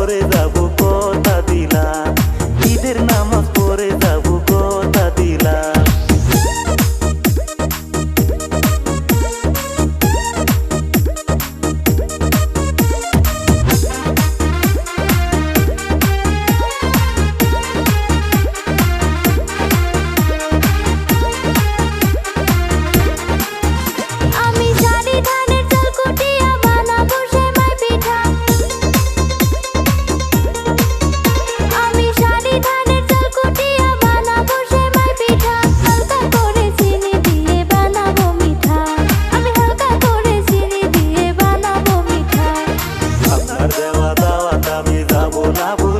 পরে যাব কথা দিলা ঈদের নামাজ পরে যাব I would.